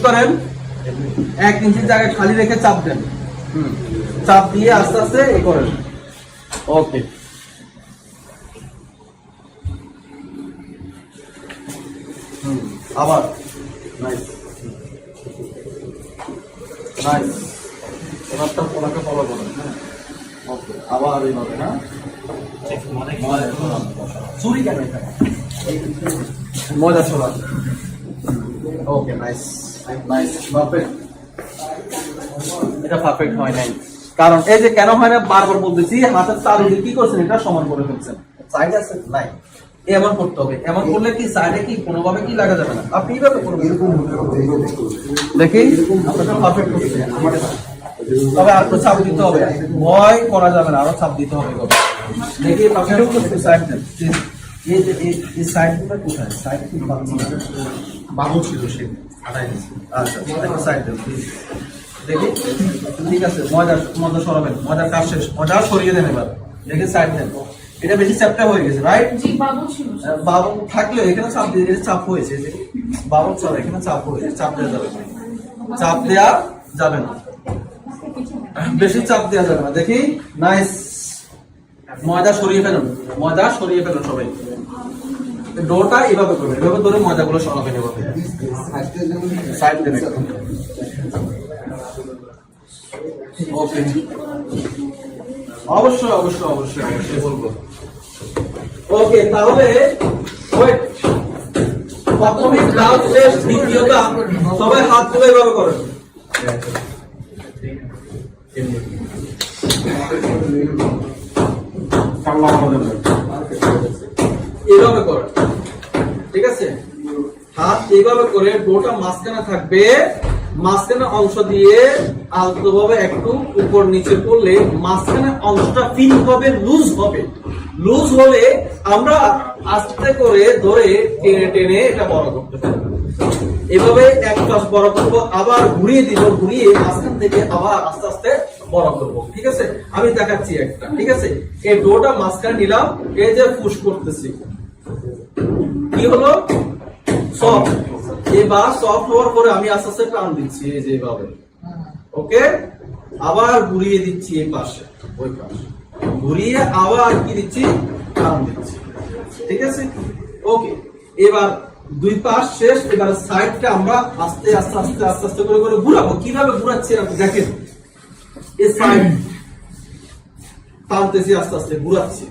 করেন এক ইঞ্চি জায়গায় খালি রেখে চাপ দেন। হুম চাপ দিয়ে আস্তে আস্তে এ করেন। ওকে। হুম আবার। নাইস নাইস এবারটা ফলো করুন হ্যাঁ। ওকে আবার এইভাবে হ্যাঁ। চুরি কেন মজা ছোড়া ওকে নাইস এটা পারফেক্ট হয় নাই। কারণ এই যে কেন হয় না বারবার বলতেছি হাতের তালু দিয়ে কি করছেন এটা সমান করে ফেলছেন। সাইড আছে? নাই। এমন করতে হবে এমন করলে কি সাইডে কি কোনোভাবে কি লাগা যাবে না? আপনি এইভাবে করবেন? দেখি। আপনারা পারফেক্ট করছে আমার তবে আর চাপ দিতে হবে ভয় করা যাবে না আরও চাপ দিতে হবে। দেখি পারফেক্ট করতে সাইড দেন এই এই- এই কোথায়? সাইড কি পাচ্ছি না বাবু ছিল সে আড়াই আচ্ছা সাইড দেখি ঠিক আছে মজা মজা সরাবেন মজার কাজ শেষ। মজা সরিয়ে দেন এবার। দেখি সাইড দেন। এটা বেশি চ্যাপটা হয়ে গেছে রাইট বাবু থাকলেও এখানে চাপ দিয়ে চাপ হয়েছে যে। বাবু চাপ এখানে চাপ হয়েছে চাপ দেওয়া যাবে চাপ দেওয়া যাবে না। বেশি চাপ দেওয়া যাবে না। দেখি নাইস ময়দা সরিয়ে ফেলুন ময়দা সরিয়ে ফেলুন সবাই। ডোটা এভাবে করবেন এভাবে ধরে ময়দাগুলো সরাবেন এভাবে সাইড একদম। ওকে। অবশ্যই অবশ্যই অবশ্যই অবশ্যই বলব। ওকে, তাহলে ওয়েট প্রথমে গ্লাভ শেষ দ্বিতীয়টা, সবাই হাত তুলে এভাবে করেন। এভাবে করেন। ঠিক আছে? হাত এইভাবে করে ডোটা মাঝখানে থাকবে। মাঝখানে অংশ দিয়ে আলতো ভাবে একটু উপর নিচে করলে মাঝখানে অংশটা ফিল হবে লুজ হবে। লুজ হলে আমরা আস্তে করে ধরে টেনে টেনে এটা বড় করতে পারব। এভাবে এক পাশ বড় করব, আবার ঘুরিয়ে দিব, ঘুরিয়ে মাঝখান থেকে আবার আস্তে আস্তে বড় করব। ঠিক আছে? আমি দেখাচ্ছি একটা, ঠিক আছে? এই ডোটা মাঝখানে নিলাম, এই যে পুশ করতেছি। কি হলো? সফট এবার সফট হওয়ার পরে আমি আস্তে আস্তে টান দিচ্ছি, এই যে এভাবে ওকে? আবার ঘুরিয়ে দিচ্ছি এই পাশে, ওই পাশে। ঘুরিয়ে আবার কি দিচ্ছি? টান দিচ্ছি। ঠিক আছে? ওকে, এবার দুই পাশ শেষ, এবার সাইডটা আমরা আস্তে আস্তে আস্তে আস্তে আস্তে করে করে ঘুরাবো। কীভাবে ঘুরাচ্ছি আপনি দেখেন। এই সাইড টানতেছি, আস্তে আস্তে ঘুরাচ্ছি।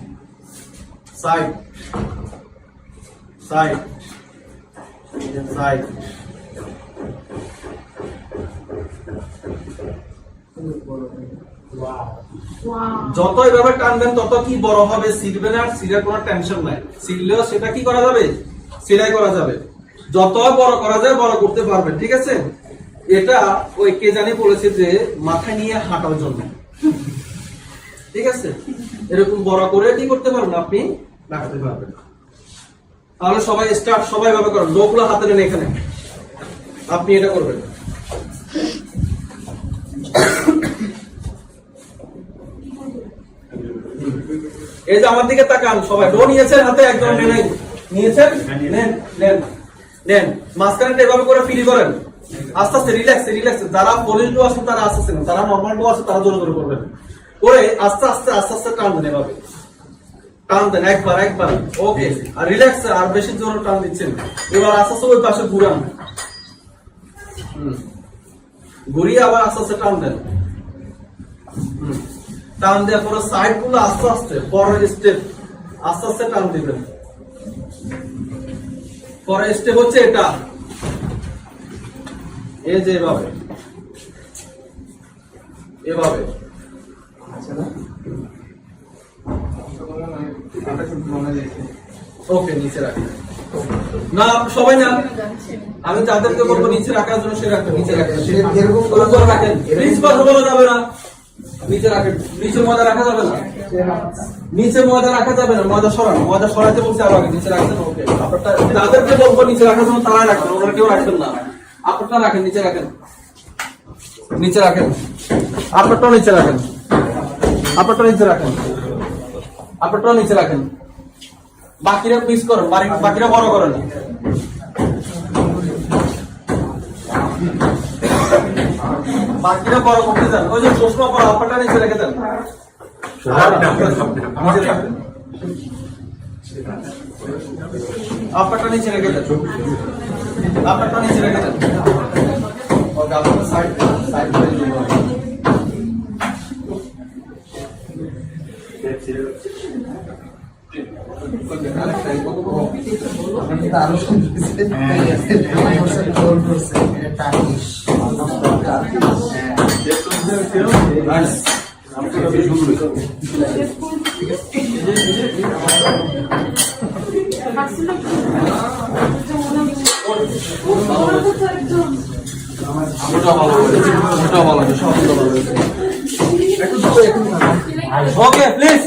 সাইড সাইড সাইড যত এভাবে টানবেন তত কি বড় হবে? সিলবে না সিলের কোনো টেনশন নাই। সিললেও সেটা কি করা যাবে? সেলাই করা যাবে। যত বড় করা যায় বড় করতে পারবেন ঠিক আছে? এটা ওই কে জানি বলেছে যে মাথা নিয়ে হাঁটার জন্য। ঠিক আছে? এরকম বড় করে কি করতে পারবেন আপনি? রাখতে পারবেন। তাহলে সবাই স্টার্ট সবাই ভাবে করেন লোকগুলো হাতে নেন এখানে। আপনি এটা করবেন। এই যে আমার দিকে তাকান সবাই। ডো নিয়েছেন হাতে একদম নেন নিয়েছেন? নেন নেন নেন। মাঝখানে এভাবে করে ফিরি করেন। আস্তে আস্তে রিল্যাক্স রিল্যাক্স যারা পলিশ ডো আছে, তারা আস্তে আস্তে। যারা নর্মাল ডো আছে, তারা জোরে জোরে করবেন। করে আস্তে আস্তে আস্তে আস্তে টান দেন এভাবে। টান একবার একবার। ওকে আর রিল্যাক্স আর বেশি জোরে টান দিচ্ছেন এবার আস্তে আস্তে ওই পাশে ঘুরান। ঘুরিয়ে আবার আস্তে আস্তে টান দেন। টান দেওয়ার পরে সাইডগুলো আস্তে আস্তে, পরের স্টেপ আস্তে আস্তে টান দিবেন। পরের স্টেপ হচ্ছে এটা। এই যে এভাবে। এভাবে। ওকে নিচে রাখি। না সবাই না আমি যাদেরকে বলব নিচে রাখার জন্য সে রাখবেন নিচে রাখবেন এরকম রাখেন। প্লিজ কথা বলা যাবে না। নিচে রাখেন। নিচে ময়দা রাখা যাবে না। নিচে ময়দা রাখা যাবে না। ময়দা সরান। ময়দা সরাতে বলছে আবার নিচে রাখছেন ওকে আপনারটা যাদেরকে বলব নিচে রাখার জন্য তারাই রাখবেন ওরা কেউ রাখবেন না। আপনারটা রাখেন নিচে রাখেন। নিচে রাখেন। আপনারটাও নিচে রাখেন। আপনারটাও নিচে রাখেন। আপনারটাও নিচে রাখেন। বাকিরা পিস করেন বাকি- বাকিরা বড় করেন। বাকিরা বড় করতে যান ওই যে চশমা পরা আপাটা নিচে রেখে দেন। রাখেন। নিচে রেখে দেন। আপাটা নিচে রেখে দেন। সাইড সাইড করে ওটা ভালো হয়েছে ওটা ভালো হয়েছে সব ভালো ওকে প্লিজ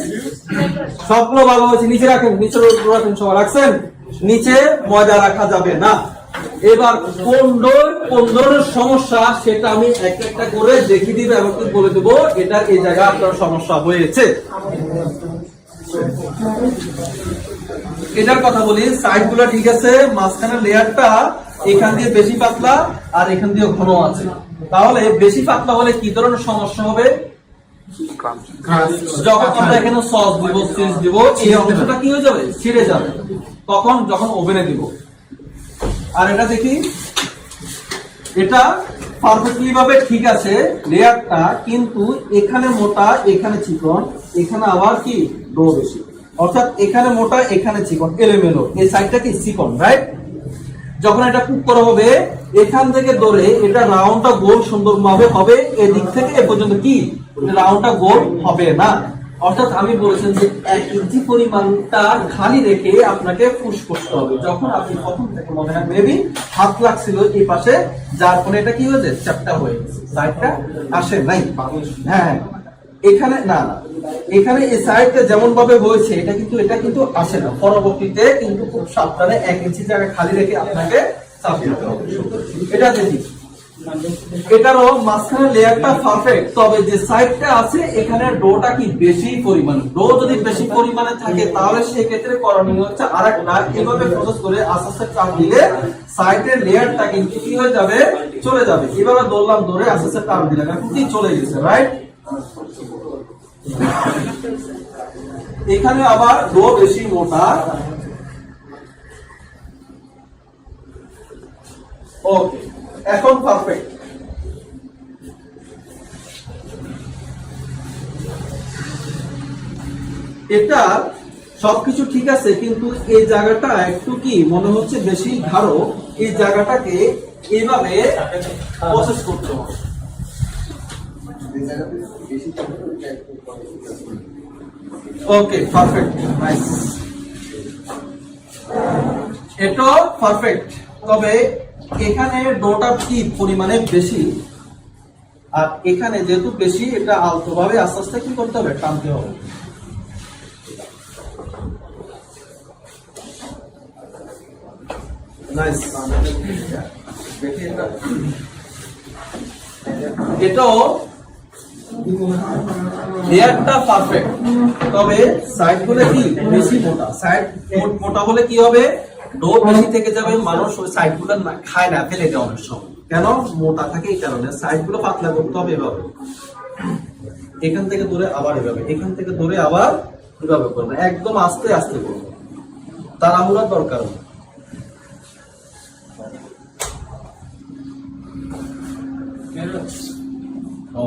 সবগুলো ভালো হয়েছে, নিচে রাখেন নিচে রাখেন সবাই, রাখছেন? নিচে ময়দা রাখা যাবে না। এবার কোন কোন ধরনের সমস্যা সেটা আমি এক একটা করে দেখিয়ে দিব, এবং বলে দেবো, এটা এই জায়গায় আপনার সমস্যা হয়েছে। এটার কথা বলি সাইডগুলো ঠিক আছে, মাঝখানের লেয়ারটা এখান দিয়ে বেশি পাতলা আর এখান দিয়ে ঘন আছে। তাহলে বেশি পাতলা হলে কি ধরনের সমস্যা হবে? যখন আমরা এখানে সস দিব চিজ দিব এই অংশটা কি হয়ে যাবে? ছিঁড়ে যাবে। তখন যখন ওভেনে দিব। আর এটা দেখি এটা পারফেক্টলি ভাবে ঠিক আছে লেয়ারটা কিন্তু এখানে মোটা এখানে চিকন এখানে আবার কি? ডো বেশি। অর্থাৎ এখানে মোটা এখানে চিকন এলোমেলো। এই সাইডটা কি? চিকন রাইট যখন এটা কুক করা হবে, এখান থেকে ধরে এটা রাউন্ডটা গোল সুন্দর ভাবে হবে, এদিক থেকে এ পর্যন্ত কি? রাউন্ডটা গোল হবে না। অর্থাৎ আমি বলেছেন যে এক ইঞ্চি পরিমাণটা খালি রেখে আপনাকে পুশ করতে হবে। যখন আপনি প্রথম থেকে মনে হয় মেবি হাত লাগছিল এই পাশে, যার ফলে এটা কি হয়েছে? চ্যাপটা হয়ে গেছে। আসে নাই। হ্যাঁ। এখানে না, এখানে এই সাইডটা যেমন ভাবে হয়েছে, এটা কিন্তু এটা কিন্তু আসে না। পরবর্তীতে কিন্তু খুব সাবধানে এক ইঞ্চি জায়গা খালি রেখে আপনাকে চাপ দিতে হবে। এটা দেখি। এটারও মাঝখানে লেয়ারটা পারফেক্ট তবে যে সাইডটা আছে, এখানে ডোটা কি বেশি পরিমাণে? ডো যদি বেশি পরিমাণে থাকে, তাহলে সেক্ষেত্রে করণীয় হচ্ছে আর একটা এভাবে প্রসেস করে আস্তে আস্তে চাপ দিলে সাইডের লেয়ারটা কিন্তু কি হয়ে যাবে? চলে যাবে। এভাবে দৌড়লাম ধরে আস্তে আস্তে টান দিলাম। এখন কি চলে গেছে রাইট এখানে আবার ডো বেশি মোটা। ওকে এখন পারফেক্ট এটা সবকিছু ঠিক আছে, কিন্তু এই জায়গাটা একটু কি মনে হচ্ছে বেশি ধারো এই জায়গাটাকে এইভাবে প্রসেস করতে হবে। ওকে পারফেক্ট নাইস এটাও পারফেক্ট তবে এখানে ডোটা কি পরিমাণে বেশি। আর এখানে যেহেতু বেশি, এটা আলতো ভাবে আস্তে আস্তে কি করতে হবে? টানতে হবে। এটাও লেয়ারটা পারফেক্ট তবে সাইডগুলো কি? বেশি মোটা। সাইড মোটা হলে কি হবে? ডো বেশি থেকে যাবে, মানুষ ওই সাইডগুলো খায় না, ফেলে দেয় অনেক সময়। কেন? মোটা থাকে এই কারণে। সাইডগুলো পাতলা করতে হবে এভাবে। এখান থেকে ধরে আবার এভাবে। এখান থেকে ধরে আবার এভাবে করবে। একদম আস্তে আস্তে করবে। তাড়াহুড়ার দরকার নেই। ও